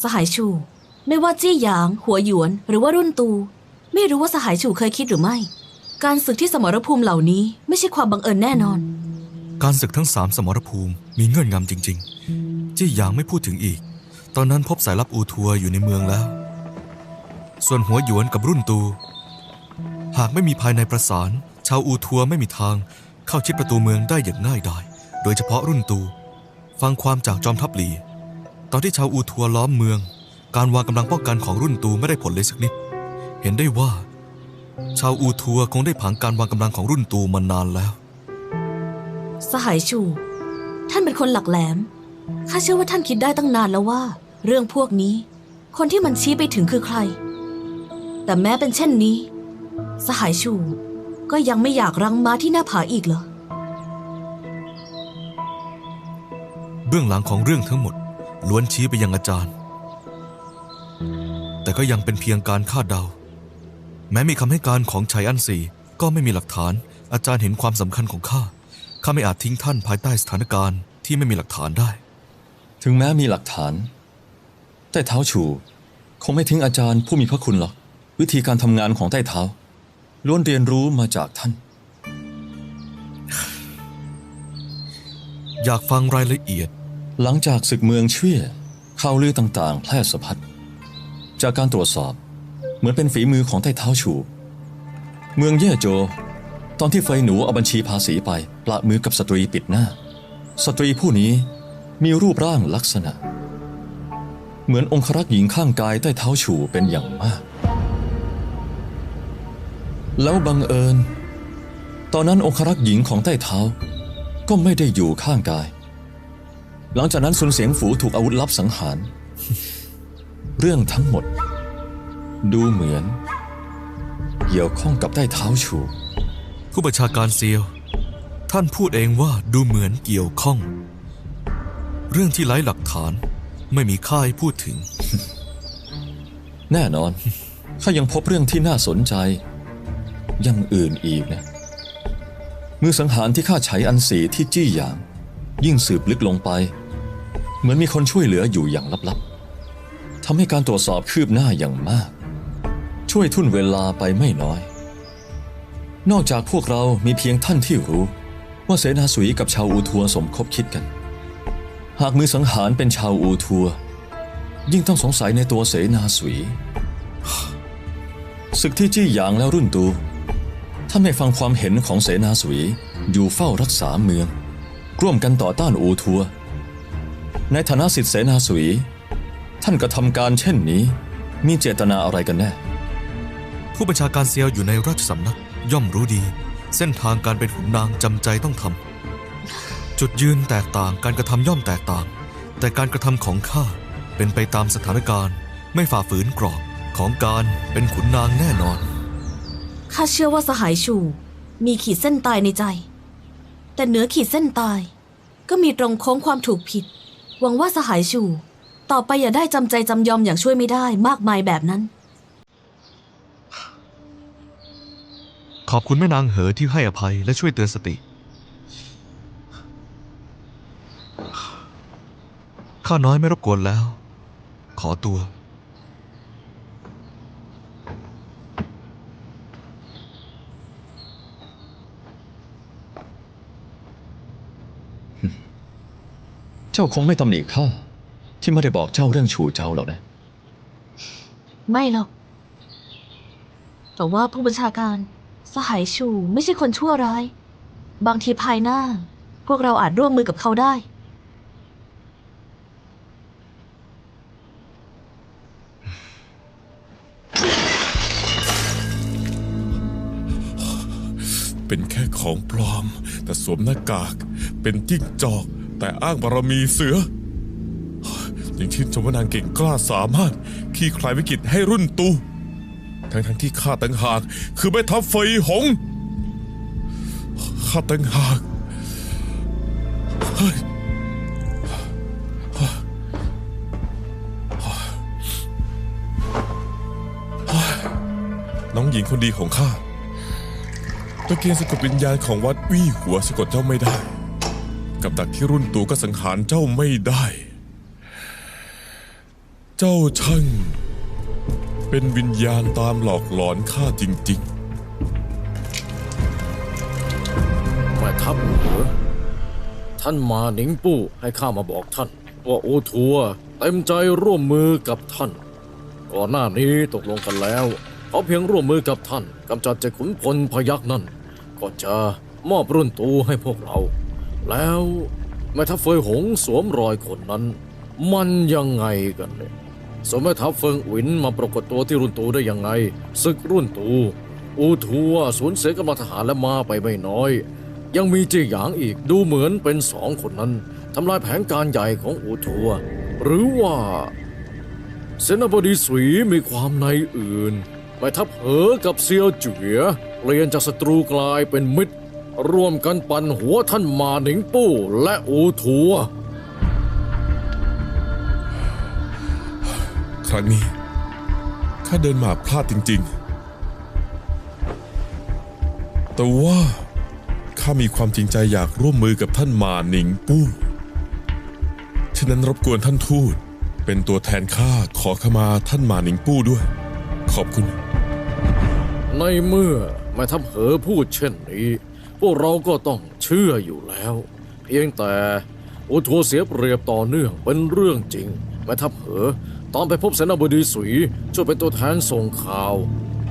สหายชู ไม่ว่าจี้หยาง หัวหยวน หรือว่ารุ่นตู ไม่รู้ว่าสหายชูเคยคิดหรือไม่ การศึกที่สมรภูมิเหล่านี้ไม่ใช่ความบังเอิญแน่นอน การศึกทั้งสามสมรภูมิมีเงื่อนงำจริง ๆ จี้หยางไม่พูดถึงอีก ตอนนั้นพบสายลับอูทัวอยู่ในเมืองแล้ว ส่วนหัวหยวนกับรุ่นตู หากไม่มีภายในประสาน ชาวอูทัวไม่มีทาง เข้าชิดประตูเมืองได้อย่างง่ายดายโดยเฉพาะรุ่นตู ฟังความจากจอมทัพหลี ตอนที่ชาวอูทัวล้อมเมือง การวางกำลังป้องกันของรุ่นตูไม่ได้ผลเลยสักนิด เห็นได้ว่า ชาวอูทัวคงได้ผังการวางกำลังของรุ่นตูมานานแล้ว สหายชู ท่านเป็นคนหลักแหลม ข้าเชื่อว่าท่านคิดได้ตั้งนานแล้วว่า เรื่องพวกนี้ คนที่มันชี้ไปถึงคือใคร แต่แม้เป็นเช่นนี้ สหายชู ก็ยังไม่อยากรังม้าที่หน้าผาอีกเหรอ เบื้องหลังของเรื่องทั้งหมด ล้วนชี้ไปยังอาจารย์ แต่ก็ยังเป็นเพียงการคาดเดา แม้มีคำให้การของชัยอันซีก็ไม่มีหลักฐาน อาจารย์เห็นความสำคัญของข้าข้าไม่อาจทิ้งท่านภายใต้สถานการณ์ที่ไม่มีหลักฐานได้ ถึงแม้มีหลักฐาน แต่เท้าฉูคงไม่ทิ้งอาจารย์ผู้มีพระคุณหรอก วิธีการทำงานของใต้เท้า ล้วนเรียนรู้มาจากท่าน อยากฟังรายละเอียด หลังจากศึกเมืองเชี่ยข่าวลือต่างๆ แพร่สะพัด จากการตรวจสอบเหมือนเป็นฝีมือของใต้เท้าฉูเมืองเย่โจ ตอนที่เฟยหนูเอาบัญชีภาษีไปปละมือกับสตรีปิดหน้า สตรีผู้นี้มีรูปร่างลักษณะ เหมือนองครักษ์หญิงข้างกายใต้เท้าฉูเป็นอย่างมาก แล้วบังเอิญ ตอนนั้นองครักษ์หญิงของใต้เท้าก็ไม่ได้อยู่ข้างกาย หลังจากนั้นซุนเสียงฝูถูกอาวุธลับสังหาร เรื่องทั้งหมด ดูเหมือน เกี่ยวข้องกับใต้เท้าฉูผู้บัญชาการเซียว ท่านพูดเองว่าดูเหมือนเกี่ยวข้อง เรื่องที่ไร้หลักฐานไม่มีค่าให้พูดถึง แน่นอน ข้ายังพบเรื่องที่น่าสนใจอยังอื่นอีกนะมือสังหารที่ข้าใช้อันสีที่จี้หยาง ยิ่งสืบลึกลงไป เหมือนมีคนช่วยเหลืออยู่อย่างลับๆทำให้การตรวจสอบคืบหน้าอย่างมาก ช่วยทุ่นเวลาไปไม่น้อย นอกจากพวกเรามีเพียงท่านที่รู้ ว่าเสนาสุยกับชาวอูทัวสมคบคิดกัน หากมือสังหารเป็นชาวอูทัว ยิ่งต้องสงสัยในตัวเสนาสุยศึกที่จี้หยางแล้วรุ่นตูท่านไม่ฟังความเห็นของเสนาสุยอยู่เฝ้ารักษาเมือง ร่วมกันต่อต้านอูทัว ในฐานะสิทธิเสนาสุย ท่านกระทำการเช่นนี้ มีเจตนาอะไรกันแน่ ผู้บัญชาการเซียวอยู่ในราชสำนักย่อมรู้ดี เส้นทางการเป็นขุนนางจำใจต้องทำจุดยืนแตกต่างการกระทำย่อมแตกต่าง แต่การกระทำของข้าเป็นไปตามสถานการณ์ ไม่ฝ่าฝืนกรอบของการเป็นขุนนางแน่นอน ข้าเชื่อว่าสหายชู มีขีดเส้นตายในใจ แต่เหนือขีดเส้นตายก็มีตรงโค้งความถูกผิด หวังว่าสหายชู ต่อไปอย่าได้จำใจจำยอมอย่างช่วยไม่ได้มากมายแบบนั้น ขอบคุณแม่นางเหอที่ให้อภัยและช่วยเตือนสติ ข้าน้อยไม่รบกวนแล้ว ขอตัว เจ้าคงไม่ตำหนิข้าที่ไม่ได้บอกเจ้าเรื่องฉูเจ้าหรอกนะ ไม่หรอก แต่ว่าผู้บัญชาการสหายชูไม่ใช่คนชั่วร้าย บางทีภายหน้า พวกเราอาจร่วมมือกับเขาได้ เป็นแค่ของปลอม แต่สวมหน้ากากเป็นจิ้งจอก แต่อ้างบารมีเสือ ยังชื่นชมว่านางเก่งกล้าสามารถขี้คลายวิกฤตให้รุ่นตู ทั้งทั้งที่ข้าตั้งหาก คือแม่ทัพเฟยหง ข้าตั้งหากเฮ้ยน้องหญิงคนดีของข้าตะเกียงสะกดวิญญาณของวัดวี่หัวสะกดเจ้าไม่ได้ กับดักที่รุ่นตูก็สังหารเจ้าไม่ได้ เจ้าช่างเป็นวิญญาณตามหลอกหลอนข้าจริงแม่ทัพเหรอท่านมาหนิงปู้ให้ข้ามาบอกท่าน ว่าโอทัวเต็มใจร่วมมือกับท่าน ก่อนหน้านี้ตกลงกันแล้วเขาเพียงร่วมมือกับท่านกำจัดเจ้าขุนพลพยักษ์นั่น ก็จะมอบรุ่นตูให้พวกเรา แล้วแม่ทัพเฟยหงสวมรอยคนนั้น มันยังไงกันเนี่ยสมแม่ทัพเฟิงหวินมาปรากฏตัวที่รุ่นตูได้ยังไงศึกรุ่นตู อูทัวสูญเสียกำลังทหารและมาไปไม่น้อย ยังมีจีหยางอีกดูเหมือนเป็นสองคนนั้นทำลายแผนการใหญ่ของอูทัว หรือว่าเสนาบดีสวีมีความในอื่น ไปทับเหอกับเซียวเจ๋อเปลี่ยนจากศัตรูกลายเป็นมิตร ร่วมกันปั่นหัวท่านมาหนิงปู้และอูทัวๆครั้งนี้ข้าเดินมาพลาดจริง ๆ แต่ว่าข้ามีความจริงใจอยากร่วมมือกับท่านมาหนิงปู้ฉะนั้นรบกวนท่านทูตเป็นตัวแทนข้าขอขมาท่านมาหนิงปู้ด้วย ขอบคุณ ในเมื่อแม่ทัพเหอพูดเช่นนี้ พวกเราก็ต้องเชื่ออยู่แล้ว เพียงแต่อุทัวเสียเปรียบต่อเนื่องเป็นเรื่องจริงแม่ทัพเหอตอนไปพบเสนาบดีสุยช่วยเป็นตัวแทนส่งข่าว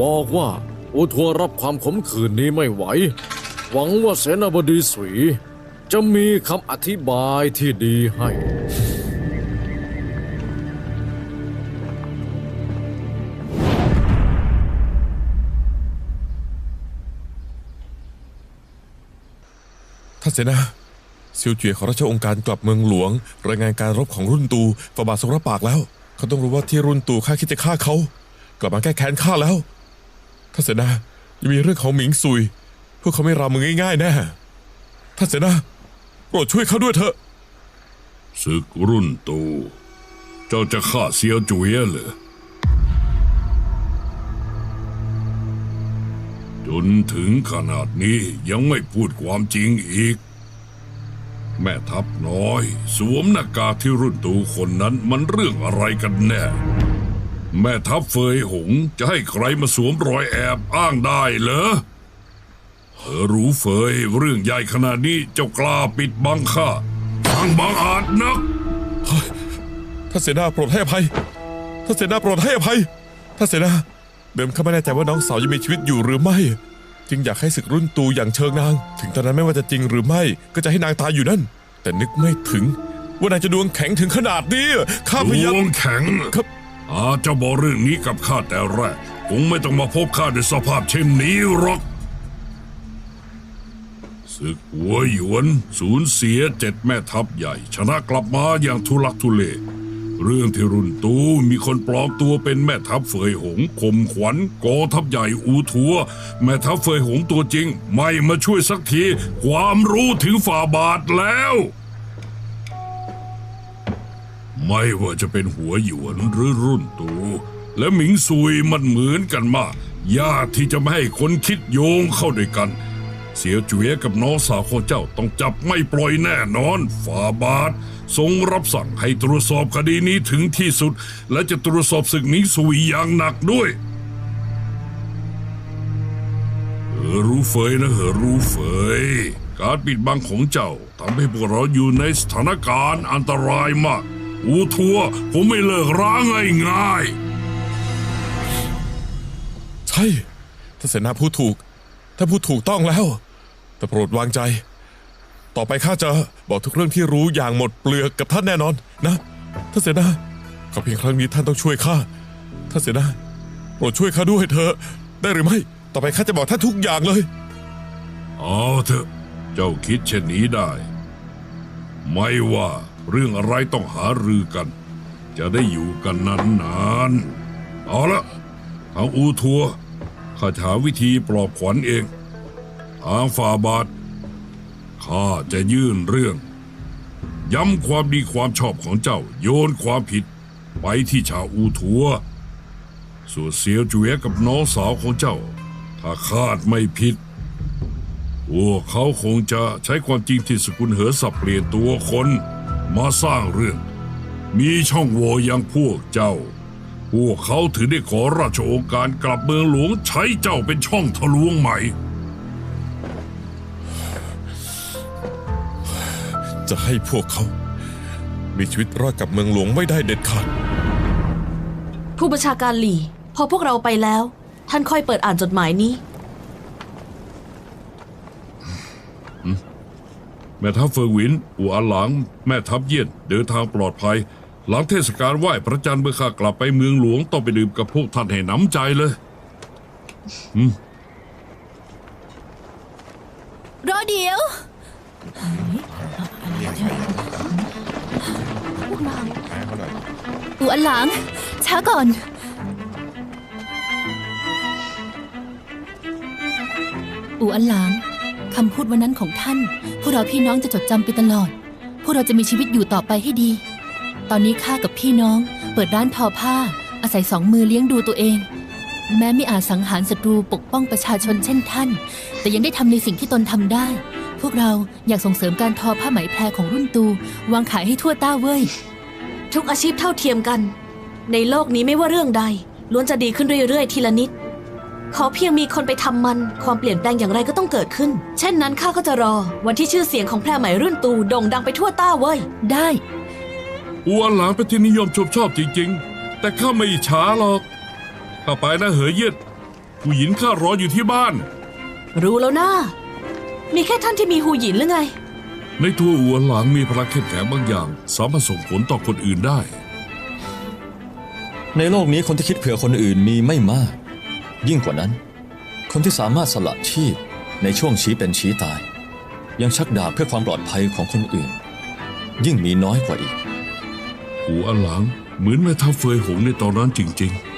บอกว่าอุทัวรับความขมขื่นนี้ไม่ไหว หวังว่าเสนาบดีสุยจะมีคำอธิบายที่ดีให้านเสนาเซียวเจียของราชองค์การกลับเมืองหลวง รายงานการรบของรุ่นตูฝ่าบาททรงรับปากแล้ว เขาต้องรู้ว่าที่รุ่นตูข้าคิดจะฆ่าเขา กลับมาแก้แค้นข้าแล้วท่านเสนายังมีเรื่องของหมิงซุย พวกเขาไม่รามือง่ายๆแน่ท่านเสนาโปรดช่วยเขาด้วยเถอะศึกรุ่นตู เจ้าจะฆ่าเซียวจุยเหรอ จนถึงขนาดนี้ยังไม่พูดความจริงอีก แม่ทัพน้อย สวมหน้ากากที่รุ่นตูคนนั้นมันเรื่องอะไรกันแน่ แม่ทัพเฟยหงจะให้ใครมาสวมรอยแอบอ้างได้เหรอเธอรู้เฟยเรื่องใหญ่ขนาดนี้เจ้ากล้าปิดบังข้าทั้งบังอาจนักท่านเสนาโปรดให้อภัยท่านเสนาโปรดให้อภัยท่านเสนา เดิมข้าไม่แน่ใจว่าน้องสาวยังมีชีวิตอยู่หรือไม่ จึงอยากให้ศึกรุ่นตูอย่างเชิงนาง ถึงตอนนั้นไม่ว่าจะจริงหรือไม่ก็จะให้นางตายอยู่นั่น แต่นึกไม่ถึง ว่านางจะดวงแข็งถึงขนาดนี้ข้าพดยายามวงแข็งครับอาเจะบอกเรื่องนี้กับข้าแต่แรกคงไม่ต้องมาพบข้าในสภาพเช่นนี้หรอกศึกหัวหยวน สูญเสียเจ็ดแม่ทัพใหญ่ ชนะกลับมาอย่างทุลักทุเล เรื่องที่รุ่นตูมีคนปลอมตัวเป็นแม่ทัพเฟยหงข่มขวัญกอทัพใหญ่อูทัว แม่ทัพเฟยหงตัวจริง ไม่มาช่วยสักที ความรู้ถึงฝ่าบาทแล้ว ไม่ว่าจะเป็นหัวหยวนหรือรุ่นตูและหมิงซุยมันเหมือนกันมากยากที่จะไม่ให้คนคิดโยงเข้าด้วยกัน เสียจุเยกับน้องสาวของเจ้าต้องจับไม่ปล่อยแน่นอนฝ่าบาททรงรับสั่งให้ตรวจสอบคดีนี้ถึงที่สุด และจะตรวจสอบศึกหมิงซุยอย่างหนักด้วยเออรู้เฟยนะเออรู้เฟยการปิดบังของเจ้าทำให้พวกเราอยู่ในสถานการณ์อันตรายมาก อูทัวผมไม่เลิกร้างง่ายๆใช่ท่านเสนาพูดถูก ถ้าพูดถูกต้องแล้ว แต่โปรดวางใจ ต่อไปข้าจะบอกทุกเรื่องที่รู้อย่างหมดเปลือกกับท่านแน่นอนนะท่านเสนาขอเพียงครั้งนี้ท่านต้องช่วยข้าท่านเสนาโปรดช่วยข้าด้วยเถอะได้หรือไม่ ต่อไปข้าจะบอกท่านทุกอย่างเลยเอาเถอะเจ้าคิดเช่นนี้ได้ ไม่ว่าเรื่องอะไรต้องหารือกัน จะได้อยู่กันนานๆเอาละทางอูทัว ข้าจะหาวิธีปลอบขวัญเอง ทางฝ่าบาท ข้าจะยื่นเรื่อง ย้ำความดีความชอบของเจ้าโยนความผิด ไปที่ชาวอูทัว ส่วนเสียวจุเอกับน้องสาวของเจ้า ถ้าคาดไม่ผิดพวกเขาคงจะใช้ความจริงที่สกุลเหอสับเปลี่ยนตัวคน มาสร้างเรื่อง มีช่องโหว่อย่างพวกเจ้า พวกเขาถึงได้ขอราชโองการกลับเมืองหลวงใช้เจ้าเป็นช่องทะลวงใหม่ จะให้พวกเขา มีชีวิตรอดกับเมืองหลวงไม่ได้เด็ดขาด ผู้บัญชาการหลี่ พอพวกเราไปแล้ว ท่านค่อยเปิดอ่านจดหมายนี้ แม่ทัพเฟิงหวินอู่อันหลัง แม่ทัพเยี่ยน เดินทางปลอดภัย หลังเทศกาลไหว้พระจันทร์เมื่อข้ากลับไปเมืองหลวงต้องไปดื่มกับพวกท่านให้หน้ำใจเลยรอเดี๋ยวอูอันหลัง ช้าก่อน อูอันหลังคำพูดวันนั้นของท่าน พวกเราพี่น้องจะจดจำไปตลอด พวกเราจะมีชีวิตอยู่ต่อไปให้ดี ตอนนี้ข้ากับพี่น้อง เปิดร้านทอผ้า อาศัยสองมือเลี้ยงดูตัวเอง แม้ไม่อาจสังหารศัตรูปกป้องประชาชนเช่นท่าน แต่ยังได้ทำในสิ่งที่ตนทำได้ พวกเราอยากส่งเสริมการทอผ้าไหมแพรของรุ่นตู วางขายให้ทั่วต้าเว้ย ทุกอาชีพเท่าเทียมกัน ในโลกนี้ไม่ว่าเรื่องใด ล้วนจะดีขึ้นเรื่อยๆ ทีละนิด ขอเพียงมีคนไปทำมัน ความเปลี่ยนแปลงอย่างไรก็ต้องเกิดขึ้น เช่นนั้นข้าก็จะรอ วันที่ชื่อเสียงของแพรไหมรุ่นตูโด่งดังไปทั่วต้าเว้ย ได้ อู่อันหลังเป็นที่นิยมชมชอบจริงๆ แต่ข้าไม่อิจฉาหรอกข้าไปนะเหยเย็ดผู้หญิงข้ารออยู่ที่บ้าน รู้แล้วนะมีแค่ท่านที่มีหูหยินหรือไง ในตัวอู่อันหลังมีพลังเข้มแข็งบางอย่าง สามารถส่งผลต่อคนอื่นได้ ในโลกนี้คนที่คิดเผื่อคนอื่นมีไม่มาก ยิ่งกว่านั้น คนที่สามารถสละชีพในช่วงชี้เป็นชี้ตาย ยังชักดาบเพื่อความปลอดภัยของคนอื่น ยิ่งมีน้อยกว่าอีก อู่อันหลังเหมือนแม่ทัพเฟยหงในตอนนั้นจริง ๆ